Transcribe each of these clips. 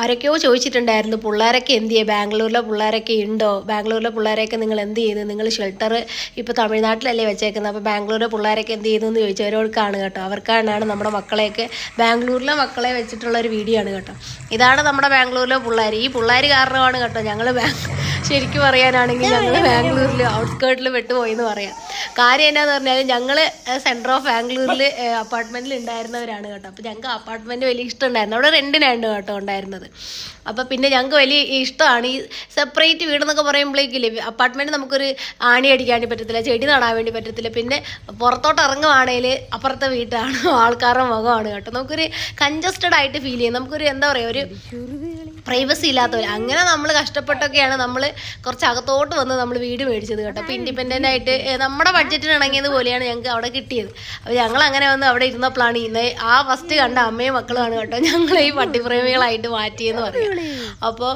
ആരൊക്കെയോ ചോദിച്ചിട്ടുണ്ടായിരുന്നു പിള്ളേരൊക്കെ എന്ത് ചെയ്യും? ബാംഗ്ലൂരിലെ പിള്ളേരൊക്കെ ഉണ്ടോ? ബാംഗ്ലൂരിലെ പിള്ളേരെയൊക്കെ നിങ്ങൾ എന്ത് ചെയ്തു നിങ്ങൾ ഷെൽട്ടർ ഇപ്പോൾ തമിഴ്നാട്ടിലല്ലേ വെച്ചേക്കുന്നത്. അപ്പോൾ ബാംഗ്ലൂരിലെ പിള്ളേരൊക്കെ എന്ത് ചെയ്തു എന്ന് ചോദിച്ചവരോടൊക്കെയാണ് കേട്ടോ. അവർക്കാണ് നമ്മുടെ മക്കളെയൊക്കെ ബാംഗ്ലൂരിലെ മക്കളെ വെച്ചിട്ടുള്ള ഒരു വീഡിയോ ആണ് കേട്ടോ. ഇതാണ് നമ്മുടെ ബാംഗ്ലൂരിലെ പിള്ളേർ ഈ പിള്ളേർ കാരണമാണ് കേട്ടോ ഞങ്ങൾ ശരിക്കും പറയാനാണെങ്കിൽ ഞങ്ങൾ ബാംഗ്ലൂരിൽ ഔട്ട്സ്കേർട്ടിൽ വിട്ടുപോയി എന്ന് പറയാം. കാര്യം എന്നാന്ന് പറഞ്ഞാൽ ഞങ്ങൾ സെന്റർ ഓഫ് ബാംഗ്ലൂരിൽ അപ്പാർട്ട്മെന്റിൽ ഉണ്ടായിരുന്നവരാണ് കേട്ടോ. അപ്പോൾ ഞങ്ങൾക്ക് അപ്പാർട്ട്മെന്റ് വലിയ ഇഷ്ടമുണ്ടായിരുന്നു. അവിടെ റെന്റിനായിരുന്നു കേട്ടോ ഉണ്ടായിരുന്നത്. അപ്പോൾ പിന്നെ ഞങ്ങൾക്ക് വലിയ ഇഷ്ടമാണ്. ഈ സെപ്പറേറ്റ് വീടെന്നൊക്കെ പറയുമ്പോഴേക്കില്ലേ അപ്പാർട്ട്മെന്റ് നമുക്കൊരു ആണി അടിക്കാൻ വേണ്ടി പറ്റത്തില്ല ചെടി നടാൻ വേണ്ടി പറ്റത്തില്ല. പിന്നെ പുറത്തോട്ട് ഇറങ്ങുവാണെങ്കിൽ അപ്പുറത്തെ വീട്ടാണ് ആൾക്കാരുടെ മുഖമാണ് കേട്ടോ. നമുക്കൊരു കൺജസ്റ്റഡ് ആയിട്ട് ഫീൽ ചെയ്യും. നമുക്കൊരു എന്താ പറയുക ഒരു പ്രൈവസി ഇല്ലാത്തവർ അങ്ങനെ നമ്മൾ കഷ്ടപ്പെട്ടൊക്കെയാണ് നമ്മൾ കുറച്ച് അകത്തോട്ട് വന്ന് നമ്മൾ വീട് മേടിച്ചത് കേട്ടോ. അപ്പോൾ ഇൻഡിപെൻഡന്റ് ആയിട്ട് ഏ, നമ്മുടെ ബഡ്ജറ്റിന് ഇണങ്ങിയത് പോലെയാണ് ഞങ്ങൾക്ക് അവിടെ കിട്ടിയത്. അപ്പോൾ ഞങ്ങൾ അങ്ങനെ വന്ന് അവിടെ ഇരുന്നപ്പോഴാണ് ഇന്ന് ആ ഫസ്റ്റ് കണ്ട അമ്മയും മക്കളുമാണ് കേട്ടോ ഞങ്ങളെ ഈ പട്ടിപ്രേമികളായിട്ട് മാറ്റിയെന്ന് പറയാം. അപ്പോൾ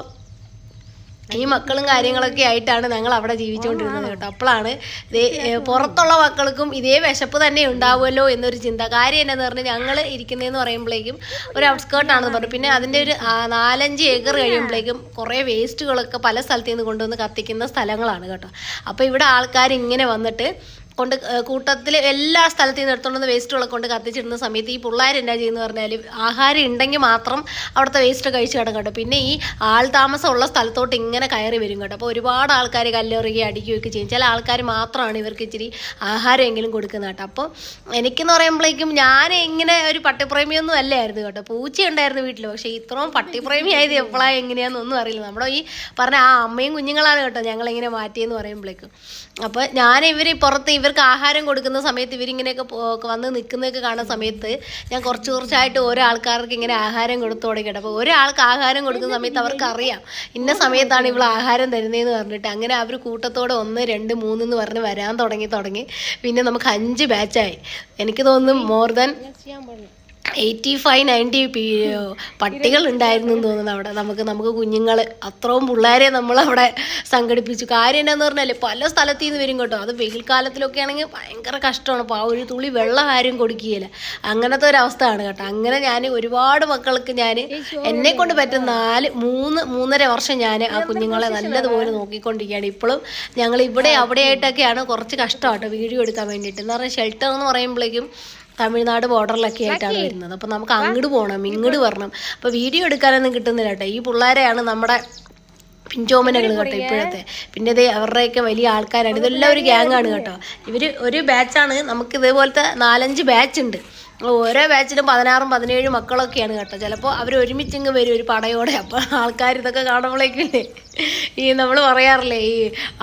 ഈ മക്കളും കാര്യങ്ങളൊക്കെ ആയിട്ടാണ് ഞങ്ങൾ അവിടെ ജീവിച്ചുകൊണ്ടിരുന്നത് കേട്ടോ. അപ്പോഴാണ് പുറത്തുള്ള മക്കൾക്കും ഇതേ വിശപ്പ് തന്നെ ഉണ്ടാവുമല്ലോ എന്നൊരു ചിന്ത. കാര്യം എന്നാന്ന് പറഞ്ഞാൽ ഞങ്ങൾ ഇരിക്കുന്നതെന്ന് പറയുമ്പോഴേക്കും ഒരു ഔട്ട്സ്കേർട്ടാണെന്ന് പറഞ്ഞു. പിന്നെ അതിന്റെ ഒരു നാലഞ്ച് ഏക്കർ കഴിയുമ്പോഴേക്കും കുറേ വേസ്റ്റുകളൊക്കെ പല സ്ഥലത്തു നിന്ന് കൊണ്ടുവന്ന് കത്തിക്കുന്ന സ്ഥലങ്ങളാണ് കേട്ടോ. അപ്പോൾ ഇവിടെ ആൾക്കാർ ഇങ്ങനെ വന്നിട്ട് കൊണ്ട് കൂട്ടത്തിൽ എല്ലാ സ്ഥലത്തു നിന്ന് എടുത്തുകൊണ്ടുവന്ന് വേസ്റ്റുകളൊക്കെ കൊണ്ട് കത്തിച്ചിടുന്ന സമയത്ത് ഈ പിള്ളേർ എന്നാ ചെയ്യുന്നത് പറഞ്ഞാൽ ആഹാരം ഉണ്ടെങ്കിൽ മാത്രം അവിടുത്തെ വേസ്റ്റ് കഴിച്ച് കിടക്കും കേട്ടോ. പിന്നെ ഈ ആൾ താമസമുള്ള സ്ഥലത്തോട്ട് ഇങ്ങനെ കയറി വരും കേട്ടോ. അപ്പോൾ ഒരുപാട് ആൾക്കാർ കല്ലെറിയുകയും അടിക്കുകയൊക്കെ ചെയ്യും. ചില ആൾക്കാർ മാത്രമാണ് ഇവർക്ക് ഇച്ചിരി ആഹാരമെങ്കിലും കൊടുക്കുന്നത് കേട്ടോ. അപ്പോൾ എനിക്കെന്ന് പറയുമ്പോഴേക്കും ഞാൻ ഇങ്ങനെ ഒരു പട്ടിപ്രേമിയൊന്നും അല്ലായിരുന്നു കേട്ടോ. പൂച്ച ഉണ്ടായിരുന്നു വീട്ടിൽ പക്ഷേ ഇത്രയും പട്ടിപ്രേമി ആയത് എപ്പോഴാണ് എങ്ങനെയാണെന്നൊന്നും അറിയില്ല. നമ്മുടെ ഈ പറഞ്ഞ ആ അമ്മയും കുഞ്ഞുങ്ങളാണ് കേട്ടോ ഞങ്ങളിങ്ങനെ മാറ്റിയെന്ന് പറയുമ്പോഴേക്കും. അപ്പോൾ ഞാൻ ഇവർ പുറത്ത് ഇവർക്ക് ആഹാരം കൊടുക്കുന്ന സമയത്ത് ഇവരിങ്ങനെയൊക്കെ വന്ന് നിൽക്കുന്നതൊക്കെ കാണുന്ന സമയത്ത് ഞാൻ കുറച്ച് കുറച്ചായിട്ട് ഓരോ ആൾക്കാർക്ക് ഇങ്ങനെ ആഹാരം കൊടുത്തു തുടങ്ങിയിട്ട്. അപ്പോൾ ഒരാൾക്ക് ആഹാരം കൊടുക്കുന്ന സമയത്ത് അവർക്ക് അറിയാം ഇന്ന സമയത്താണ് ഇവൾ ആഹാരം തരുന്നതെന്ന് പറഞ്ഞിട്ട്. അങ്ങനെ അവർ കൂട്ടത്തോടെ ഒന്ന് രണ്ട് മൂന്ന് എന്ന് പറഞ്ഞ് വരാൻ തുടങ്ങി തുടങ്ങി. പിന്നെ നമുക്ക് അഞ്ച് ബാച്ചായി എനിക്ക് തോന്നുന്നു more than eighty five ninety P പട്ടികൾ ഉണ്ടായിരുന്നു എന്ന് തോന്നുന്നു അവിടെ. നമുക്ക് നമുക്ക് കുഞ്ഞുങ്ങൾ അത്രയും പിള്ളേരെ നമ്മൾ അവിടെ സംഘടിപ്പിച്ചു. കാര്യം എന്നാന്ന് പറഞ്ഞാൽ പല സ്ഥലത്തു നിന്ന് വരും കേട്ടോ. അത് വെയിൽ കാലത്തിലൊക്കെ ആണെങ്കിൽ ഭയങ്കര കഷ്ടമാണ്. അപ്പോൾ ആ ഒരു തുള്ളി വെള്ളം ആരും കൊടുക്കുകയില്ല. അങ്ങനത്തെ ഒരു അവസ്ഥയാണ് കേട്ടോ. അങ്ങനെ ഞാൻ ഒരുപാട് മക്കൾക്ക് ഞാൻ എന്നെ കൊണ്ട് പറ്റുന്ന നാല് മൂന്ന് മൂന്നര വർഷം ഞാൻ ആ കുഞ്ഞുങ്ങളെ നല്ലതുപോലെ നോക്കിക്കൊണ്ടിരിക്കുകയാണ്. ഇപ്പോഴും ഞങ്ങൾ ഇവിടെ അവിടെയായിട്ടൊക്കെയാണ് കുറച്ച് കഷ്ടമാട്ടോ വീഡിയോ എടുക്കാൻ വേണ്ടിയിട്ട്. എന്ന് പറഞ്ഞാൽ ഷെൽട്ടർ എന്ന് പറയുമ്പോഴേക്കും തമിഴ്നാട് ബോർഡറിലൊക്കെ ആയിട്ടാണ് വരുന്നത്. അപ്പോൾ നമുക്ക് അങ്ങോട്ട് പോകണം ഇങ്ങോട്ട് വരണം. അപ്പോൾ വീഡിയോ എടുക്കാനൊന്നും കിട്ടുന്നില്ല കേട്ടോ. ഈ പിള്ളേരെയാണ് നമ്മുടെ പിഞ്ചോമനകൾ കേട്ടോ ഇപ്പോഴത്തെ. പിന്നെ ഇതേ അവരുടെയൊക്കെ വലിയ ആൾക്കാരാണ്. ഇതെല്ലാം ഒരു ഗ്യാങ്ങാണ് കേട്ടോ. ഇവർ ഒരു ബാച്ചാണ് നമുക്ക് ഇതേപോലത്തെ നാലഞ്ച് ബാച്ച് ഉണ്ട്. ഓരോ ബാച്ചിലും പതിനാറും പതിനേഴും മക്കളൊക്കെയാണ് കേട്ടോ. ചിലപ്പോൾ അവർ ഒരുമിച്ചിങ്ങ് വരും ഒരു പടയോടെ. അപ്പോൾ ആൾക്കാർ ഇതൊക്കെ കാണുമ്പോഴേക്കില്ലേ ഈ നമ്മൾ പറയാറില്ലേ ഈ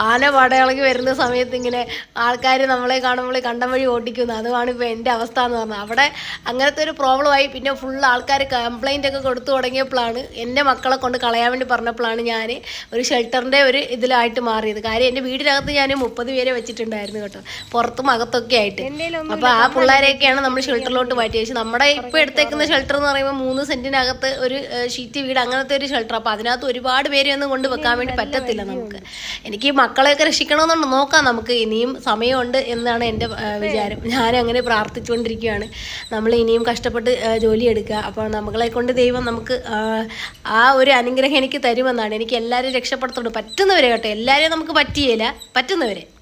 ആന പടയിളകി വരുന്ന സമയത്ത് ഇങ്ങനെ ആൾക്കാർ നമ്മളെ കാണുമ്പോൾ കണ്ടം വഴി ഓടിക്കുന്നു. അതുമാണ് ഇപ്പോൾ എന്റെ അവസ്ഥ എന്ന് പറഞ്ഞാൽ അവിടെ അങ്ങനത്തെ ഒരു പ്രോബ്ലമായി പിന്നെ ഫുൾ ആൾക്കാർ കംപ്ലൈന്റ് ഒക്കെ കൊടുത്തു തുടങ്ങിയപ്പോഴാണ് എന്റെ മക്കളെ കൊണ്ട് കളയാൻ വേണ്ടി പറഞ്ഞപ്പോഴാണ് ഞാൻ ഒരു ഷെൽട്ടറിന്റെ ഒരു ഇതിലായിട്ട് മാറിയത്. കാര്യം എന്റെ വീടിനകത്ത് ഞാൻ മുപ്പത് പേരെ വെച്ചിട്ടുണ്ടായിരുന്നു കേട്ടോ. പുറത്തും അകത്തൊക്കെ ആയിട്ട്. അപ്പോൾ ആ പിള്ളേരെയൊക്കെയാണ് നമ്മൾ ഷെൽട്ടറിലോട്ട് മാറ്റി. പക്ഷെ നമ്മുടെ ഇപ്പോൾ എടുത്തേക്കുന്ന ഷെൽട്ടർ എന്ന് പറയുമ്പോൾ മൂന്ന് സെന്റിനകത്ത് ഒരു ഷീറ്റ് വീട് അങ്ങനത്തെ ഒരു ഷെൽട്ടർ അപ്പോൾ അതിനകത്ത് ഒരുപാട് പേരെ ഒന്നും കൊണ്ട് വെക്കാൻ വേണ്ടി പറ്റത്തില്ല നമുക്ക്. എനിക്ക് മക്കളെയൊക്കെ രക്ഷിക്കണമെന്നുണ്ട്. നോക്കാം നമുക്ക്. ഇനിയും സമയമുണ്ട് എന്നാണ് എന്റെ വിചാരം. ഞാൻ അങ്ങനെ പ്രാർത്ഥിച്ചുകൊണ്ടിരിക്കുകയാണ്. നമ്മൾ ഇനിയും കഷ്ടപ്പെട്ട് ജോലി എടുക്കുക. അപ്പോൾ നമ്മളെ കൊണ്ട് ദൈവം നമുക്ക് ആ ഒരു അനുഗ്രഹം എനിക്ക് തരുമെന്നാണ്. എനിക്ക് എല്ലാവരും രക്ഷപ്പെടുത്തുന്നുണ്ട്. പറ്റുന്നവരെ കേട്ടോ. എല്ലാവരെയും നമുക്ക് പറ്റിയില്ല പറ്റുന്നവരെ.